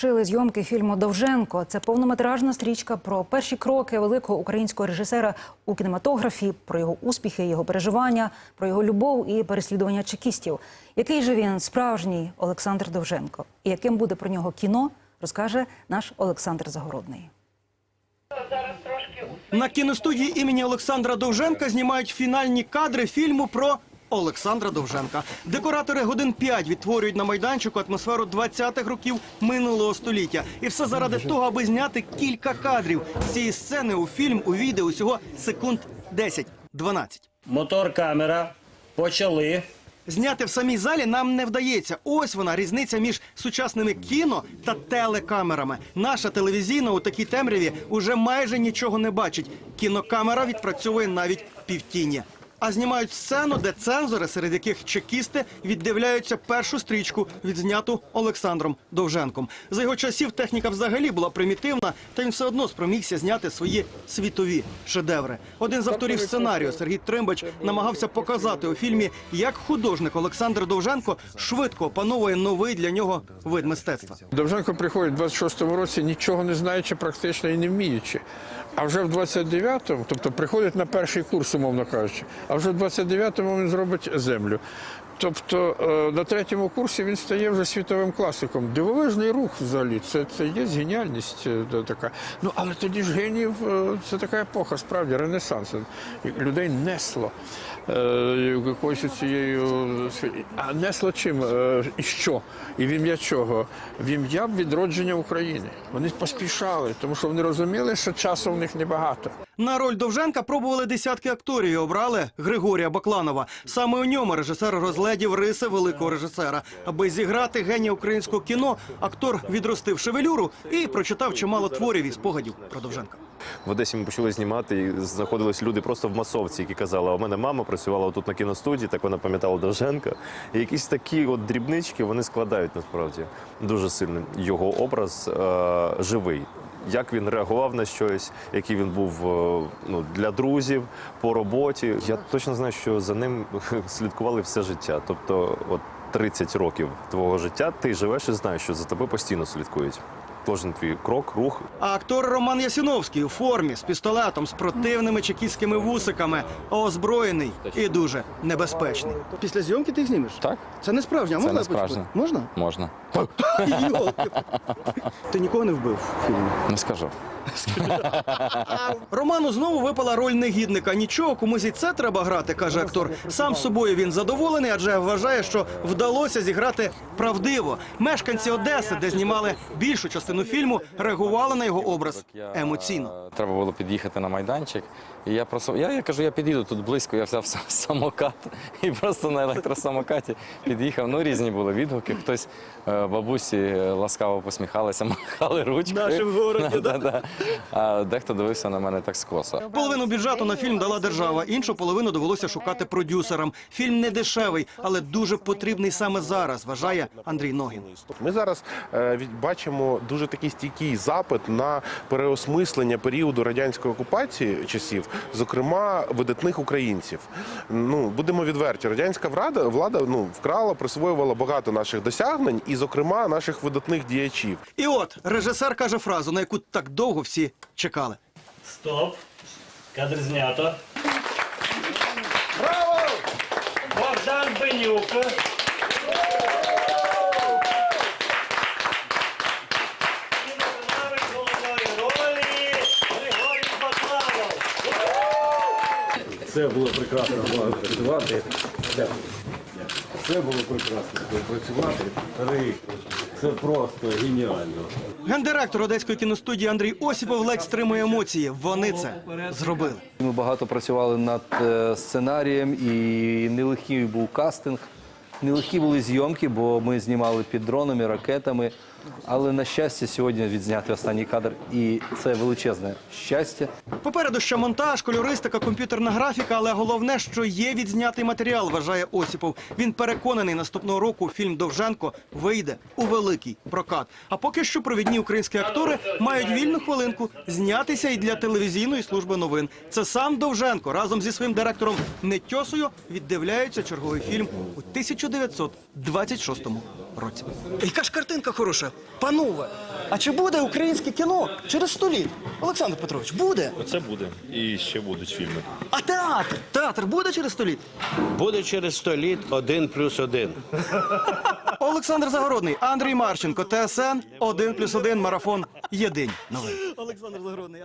Шили зйомки фільму Довженко. Це повнометражна стрічка про перші кроки великого українського режисера у кінематографі, про його успіхи, його переживання, про його любов і переслідування чекістів. Який же він справжній Олександр Довженко? І яким буде про нього кіно, розкаже наш Олександр Загородний. На кіностудії імені Олександра Довженка знімають фінальні кадри фільму про Олександра Довженка. Декоратори годин 5 відтворюють на майданчику атмосферу 20-х років минулого століття. І все заради того, аби зняти кілька кадрів з цієї сцени у фільм у відео усього секунд 10-12. Мотор, камера. Почали. Зняти в самій залі нам не вдається. Ось вона різниця між сучасними кіно та телекамерами. Наша телевізійна у такій темряві уже майже нічого не бачить. Кінокамера відпрацьовує навіть півтіні. А знімають сцену, де цензори, серед яких чекісти, віддивляються першу стрічку, відзняту Олександром Довженком. За його часів техніка взагалі була примітивна, та він все одно спромігся зняти свої світові шедеври. Один з авторів сценарію Сергій Тримбач намагався показати у фільмі, як художник Олександр Довженко швидко опановує новий для нього вид мистецтва. Довженко приходить в 26-му році, нічого не знаючи практично і не вміючи. А вже в 29-му, тобто приходить на перший курс, умовно кажучи, а вже в 29-му він зробить землю. Тобто е, на третьому курсі він стає вже світовим класиком. Дивовижний рух взагалі. Це, це є геніальність е, така. Ну але тоді ж геніїв е, це така епоха, справді, ренесанс. Людей несло якоюсь цією А несло чим? І що? І в ім'я чого? В ім'я відродження України. Вони поспішали, тому що вони розуміли, що часу в них небагато. На роль Довженка пробували десятки акторів і обрали Григорія Бакланова. Саме у ньому режисер розгледів риси великого режисера. Аби зіграти генія українського кіно, актор відростив шевелюру і прочитав чимало творів і спогадів про Довженка. В Одесі ми почали знімати, і знаходились люди просто в масовці, які казали, у мене мама працювала тут на кіностудії, так вона пам'ятала Довженка. І якісь такі от дрібнички вони складають насправді дуже сильно його образ е, живий. Як він реагував на щось, який він був е, ну, для друзів по роботі. Я точно знаю, що за ним слідкували все життя. Тобто, от 30 років твого життя ти живеш і знаєш, що за тобою постійно слідкують. Кожен твій крок, рух А актор Роман Ясіновський у формі з пістолетом, з противними чекістськими вусиками, озброєний і дуже небезпечний. Після зйомки ти їх знімеш? Так. Це не справжнє, а Це можна не справжнє. Можна? Можна. Йолки. Ти нікого не вбив в фільмі? Не скажу. Роману знову випала роль негідника. Нічого, комусь і це треба грати, каже актор. Сам собою він задоволений, адже вважає, що вдалося зіграти правдиво. Мешканці Одеси, де знімали більшу частину фільму, реагували на його образ емоційно. Треба було під'їхати на майданчик. І я просто я, я кажу, я під'їду тут близько. Я взяв самокат і просто на електросамокаті під'їхав. Ну різні були відгуки. Хтось е, бабусі е, ласкаво посміхалися, махали ручкою. Наші в городі, да? Да-да-да. А дехто дивився на мене так скоса. Половину бюджету на фільм дала держава, іншу половину довелося шукати продюсерам. Фільм не дешевий, але дуже потрібний саме зараз, вважає Андрій Ногін. Ми зараз е, бачимо дуже такий стійкий запит на переосмислення періоду радянської окупації часів, зокрема видатних українців. Ну будемо відверті, радянська влада влада ну вкрала, присвоювала багато наших досягнень, і, зокрема, наших видатних діячів. І от режисер каже фразу, на яку так довго всі чекали. Стоп. Кадр знято. Браво! Богдан Бенюк. Це було прекрасно працювати. Це було прекрасно працювати. Це просто геніально. Гендиректор одеської кіностудії Андрій Осіпов ледь стримує емоції. Вони це зробили. Ми багато працювали над е, сценарієм, і нелегкий був кастинг. Нелегкі були зйомки, бо ми знімали під дронами, ракетами. Але на щастя, сьогодні відзняти останній кадр, і це величезне щастя. Попереду ще монтаж, кольористика, комп'ютерна графіка, але головне, що є відзнятий матеріал, вважає Осіпов. Він переконаний, наступного року фільм Довженко вийде у великий прокат. А поки що провідні українські актори мають вільну хвилинку знятися і для телевізійної служби новин. Це сам Довженко разом зі своїм директором Нетьосою віддивляються черговий фільм у 1926 році. Році. Яка ж картинка хороша, панове. А чи буде українське кіно через сто літ? Олександр Петрович, буде. Це буде. І ще будуть фільми. А театр? Театр буде через сто літ? Буде через сто літ один плюс один. Олександр Загородний, Андрій Марченко, ТСН 1+,1 марафон. Єдинь новин. Олександр Загородний.